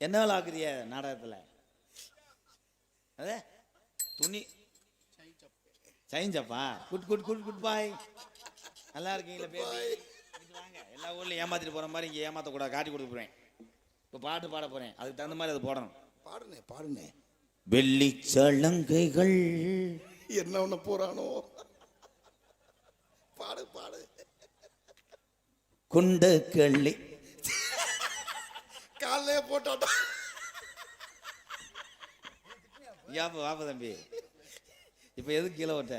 என்ன வேலை ஆக்குறிய நாடகத்தில்? அதே? துணி. சைஞ்சப்பா. Good good good good bye. நல்லா இருக்கீங்களா பேபி? வாங்க. எல்லா ஊர்லயும் ஏமாத்திட்டு போற மாதிரி இங்கே ஏமாத்தக்கூடாது காட்டி கொடுத்து போறேன். இப்போ பாட்டு பாட போறேன். அதுக்கு தகுந்த மாதிரி அது போடணும். பாடுனே பாடுனே. வெள்ளி சலங்கைகள் என்ன ஒண்ணு போறானோ? பாடு பாடு. குண்ட கள்ளி காலையே போட்டோட்டோம் யாப்ப வாப்ப தம்பி. இப்போ எதுக்கு கீழே ஓட்ட?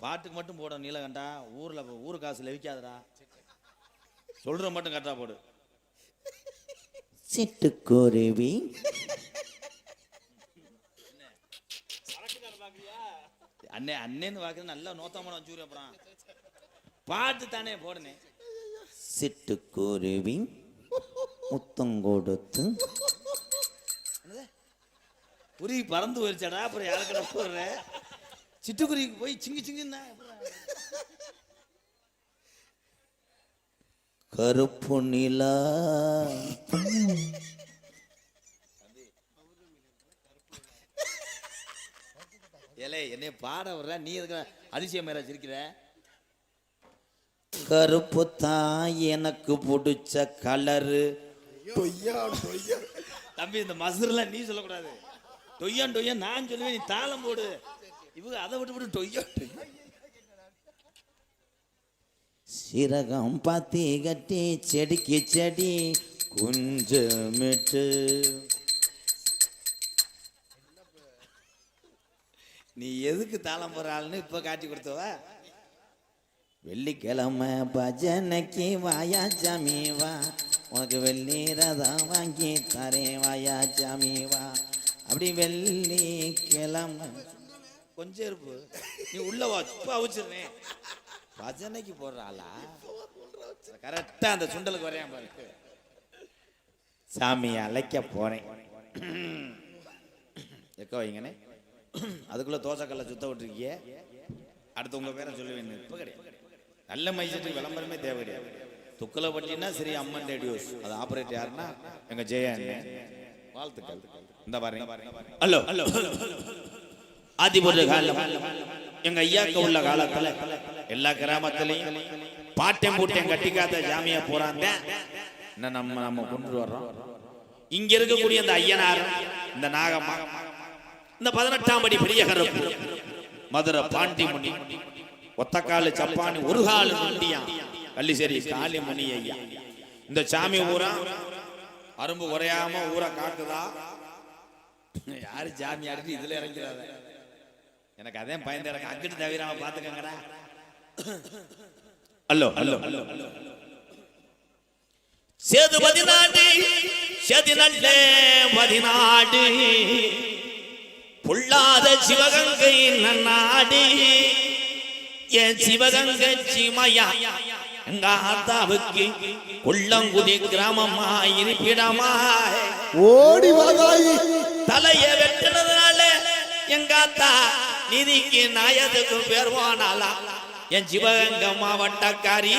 பாட்டுக்கு மட்டும் போட நீலகண்டா. ஊரில் ஊர் காசு லெவிக்காதடா. சொல்கிற மட்டும் கரெக்டாக போடு. சிட்டுக்குருவி. அண்ணே அண்ணேன்னு வாக்குறது நல்லா நோத்தாமடம் வச்சுக்கிறேன் அப்புறம் பாட்டு தானே போடுனே. சிட்டுக்குருவி. முத்தம் கொடுத்து. குருவி பறந்து போயிருச்சாடா அப்புறம் யாருக்கிட்ட போடுற? சிட்டுக்குருவிக்கு போய் சிங்கி சிங்கின்னா கருப்பு நிலா. ஏலே என்னை பாட வர்ற நீ எதுக்கு அதிசயம் மேல சிரிக்கிற கருப்பு தான் எனக்கு பிடிச்ச கலரு டொய்யா டொய்யா தம்பி இந்த மசுரெல்லாம் நீ சொல்லக்கூடாது. டொய்யான் டொய்யான் நான் சொல்லுவேன் நீ தாளம் போடு. இவங்க அதை விட்டு விட்டு டொய்யா டொய்யா. சிரகம் பாத்தி கட்டி செடிக்கு செடி குஞ்சமிட்டு நீ எதுக்கு தாளம் போற ஆளுன்னு இப்ப காட்டி கொடுத்தவ? வெள்ளிக்கிழமை பஜனைக்கு வாயா சாமி வா. உனக்கு வெள்ளி ரதம் வாங்கி தரேன் வாயா சாமி வா. அப்படி வெள்ளிக்கிழமை கொஞ்சம் இருப்பு. நீ உள்ள வா சுப்பா வச்சிருந்தேன் பஜனைக்கு போடுறாளா கரெக்டா அந்த சுண்டலுக்கு வரையான் பாரு. சாமியை அழைக்க போறேன். எக்க வைங்கண்ணே. அதுக்குள்ள தோசைக்கல்ல சுத்த விட்டுருக்கிய. அடுத்து உங்க பேரை சொல்லுவேன் இப்ப கிடையாது. நல்ல மைசூருக்கு விளம்பரமே தேவை கிடையாது துக்கல பட்டினா சரி அம்மன் ரேடியோஸ். அது ஆபரேட் யாருன்னா? எங்க ஜெய வாழ்த்துக்கள். இந்த பாருங்க. ஹலோ. ஹலோ ஆதிபுர காலம். எங்க ஐயாக்கு உள்ள காலத்துல எல்லா கிராமத்திலையும் பாட்டம் பூட்டம் கட்டிக்காத ஜாமியா போறாங்க. என்ன நம்ம நம்ம கொண்டு வர்றோம்? இங்க இருக்கக்கூடிய இந்த ஐயனார் இந்த நாகம்மா இந்த பதினெட்டாம் படி பெரிய கருப்பு மதுரை பாண்டிமுனி ஒத்தக்காலு சப்பானி ஒரு காலு முண்டியான் கள்ளிசேரி காளிமணி ஐயா இந்த சாமி ஊரா? அரும்பு குறையாம ஊரை காட்டுதா? யாரு சாமி அடிச்சு இதுல இறங்கிறாத? எனக்கு அதே பயந்து இறங்க அங்கிட்டு தவிராம பாத்துக்கங்கடா. அல்லோ அல்லோ அல்லோ சேது பதினாடு சேது நல்ல பதினாடு பொல்லாத சிவகங்கை நன்னாடு. என் சிவகங்கை சிமையா. எங்க ஆத்தாவுக்கு கொல்லங்குடி கிராமமா இருப்பிடமா ஓடி வாதாயி தலைய வெட்டினதுனால எங்க ஆத்தா நிதிக்கு நாயத்துக்கு பேர்வானாலா என் சிவகங்கை மாவட்டக்காரி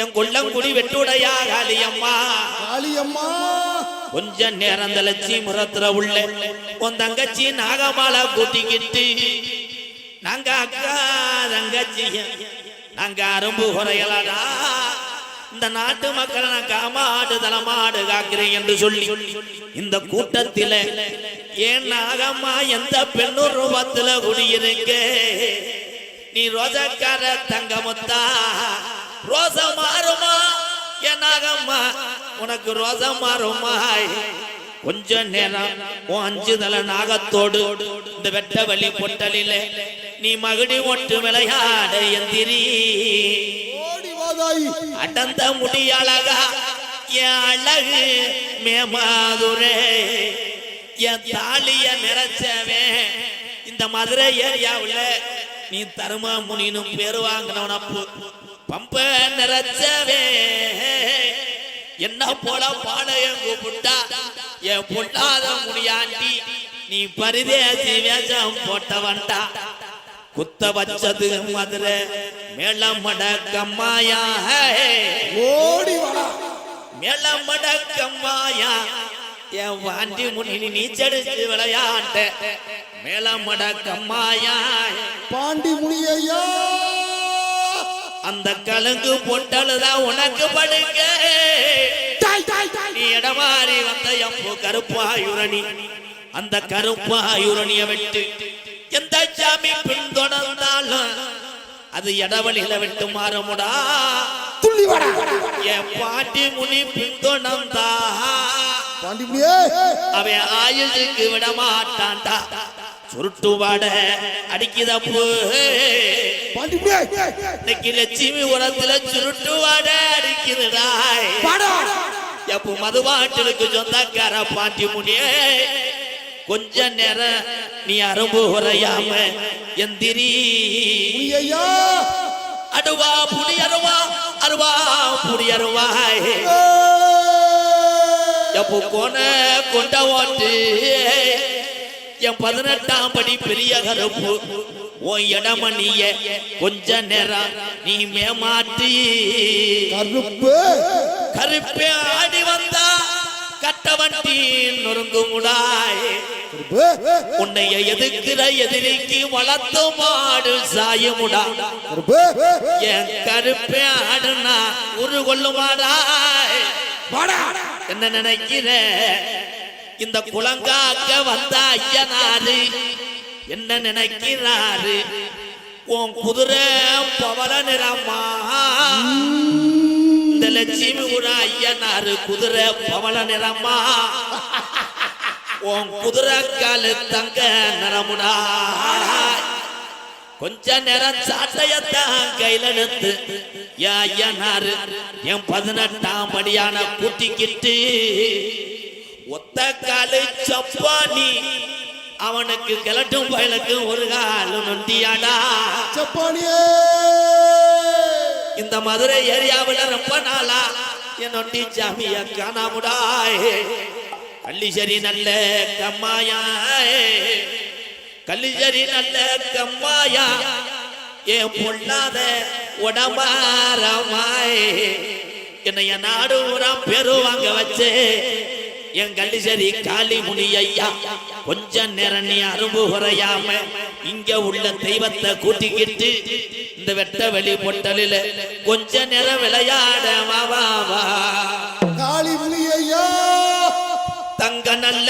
என் கொல்லங்குடி வெட்டுடையா காளியம்மா காளியம்மா கொஞ்ச நேரம் தலச்சி முறத்துல உள்ள உன் தங்கச்சி நாகமாலை கூட்டிக்கிட்டு நாங்க அக்கா தங்கச்சி அங்க அரும்பு குறையலடா. இந்த நாட்டு மக்களை நான் காமாடு தலமாடு காக்கிறேன் என்று சொல்லி இந்த கூட்டத்தில ஏன் நாகம்மா எந்த பெண்ணூர் ரூபத்துல குடியிருக்க? நீ ரோஜக்கார தங்கமுத்தா? ரோச மாறுமா? என் நாகம்மா உனக்கு ரோசம் மாறுமாய்? கொஞ்ச நேரம் உன் அஞ்சு தல நாகத்தோடு இந்த வெட்ட வழி பொட்டலிலே நீ மகுடி ஒட்டு விளையாட எந்திரி. அடந்த முடி அழகா என் அழகு மேமாதுரே. என் தாலிய நிறைச்சவே இந்த மதுரை ஏரியாவுல நீ தரும முனினும் பேரு வாங்கினவனப்பு பம்ப நிறைச்சவே. என்ன போல பாளையம் கூப்பிட்டா? என் பொல்லாத முடியாண்டி நீ பரிதேசி வேஷம் போட்டவன்டா. குத்த வச்சது மதுரை மேளம் மடக்கம்மாயா ஓடி வாடா மேலமடக்கம்மாயா என் வாண்டி முனி நீச்சடிச்சு விளையாண்ட. மேலமடக்கம்மாயா பாண்டி முனியையா. அந்த கலங்கு பொட்டலுதான் உனக்கு படுங்க. நீ இடமாறி வந்த எம்பு கருப்பாயுரணி. அந்த கருப்பாயுரணிய விட்டு எந்த சாமி பின்தொடர்ந்தாலும் அது இடவழியில விட்டு மாறுமுடா. என் பாட்டி முனி பின்தொடர்ந்தா அவன் ஆயுளுக்கு விட மாட்டான்டா சுருட்டு வாட அடிக்குதப்பு இன்னைக்கு லட்சுமி உரத்துல சுருட்டு வாட அடிக்குதுடாய் வாடா எப்போ மதுபாட்டிலுக்கு சொந்தக்கார பாட்டி முனியே கொஞ்ச நேரம் நீ அரும்பு உரையாம எந்திரி. அடுவா புடி அருவா அருவா புடி அருவாய் எப்போ கோன கொண்ட ஓட்டு என் பதினெட்டாம் படி பெரிய கருப்பு. உன் இடமணிய கொஞ்ச நேரம் நீ மேமாட்டி கருப்பு. கருப்பே ஆடி வந்தா கட்டவண்டி நொறுங்குமுடாய். உன்னைய எதிர்க்கிற எதிரிக்கு வளர்த்து மாடு சாயமுடா. என் கருப்பே ஆடுனா உரு கொள்ளுமாடாய் என்ன நினைக்கிற? இந்த குளங்காக்க வந்த ஐயனாரு. என்ன நினைக்கிறாரு? உன் குதிரை பவள நிறமா? இந்த லட்சுமி கூட ஐயனாரு குதிரை பவள நிறமா? உன் குதிரை காலு தங்க நிறமுடா? கொஞ்ச நேரம் சாட்டையத்தான் கையில எடுத்து ஐயனாரு என் பதினெட்டாம் படியான கூட்டிக்கிட்டு ஒத்த காலு சப்பானி அவனுக்கு கிளட்டும் பயலுக்கு ஒரு காலு நொண்டியாடா. சப்பானியே. இந்த மதுரை ஏரியாவுல ரொம்ப நாளா என் நொண்டி சாமிய காணாமுடாய். கள்ளிசரி நல்ல கம்மாயாய். கள்ளிசரி நல்ல கம்மாயா என் பொல்லாத உடமாரமாய் என்னைய நாடு உரம் பெருவாங்க வச்சு. என் கள்ளிசரி காளி முனி ஐயா கொஞ்ச நேரம் நீ அரும்பு குறையாம இங்க உள்ள தெய்வத்தை கூட்டிக்கிட்டு இந்த வெட்ட வெளி பொட்டலில கொஞ்ச நேரம் விளையாட வா வா வா. காளி முனியையா தங்க நல்ல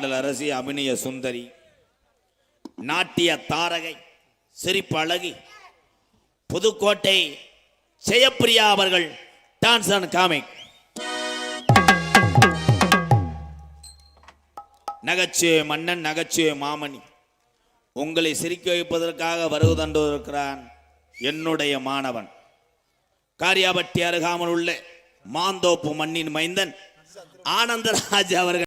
ஆடல் அரசி அபிநய சுந்தரி. நாட்டிய தாரகை சிரிப்பு அழகி. புதுக்கோட்டை ஜெயப்பிரியா அவர்கள் டான்ஸ் அண்ட் காமிக். நகைச்சுவை மன்னன் நகைச்சுவை மாமணி. உங்களை சிரிக்க வைப்பதற்காக வருவதண்டிருக்கிறான் என்னுடைய மாணவன். காரியாபட்டி அருகாமல் உள்ள மாந்தோப்பு மண்ணின் மைந்தன் ஆனந்தராஜ் அவர்கள்.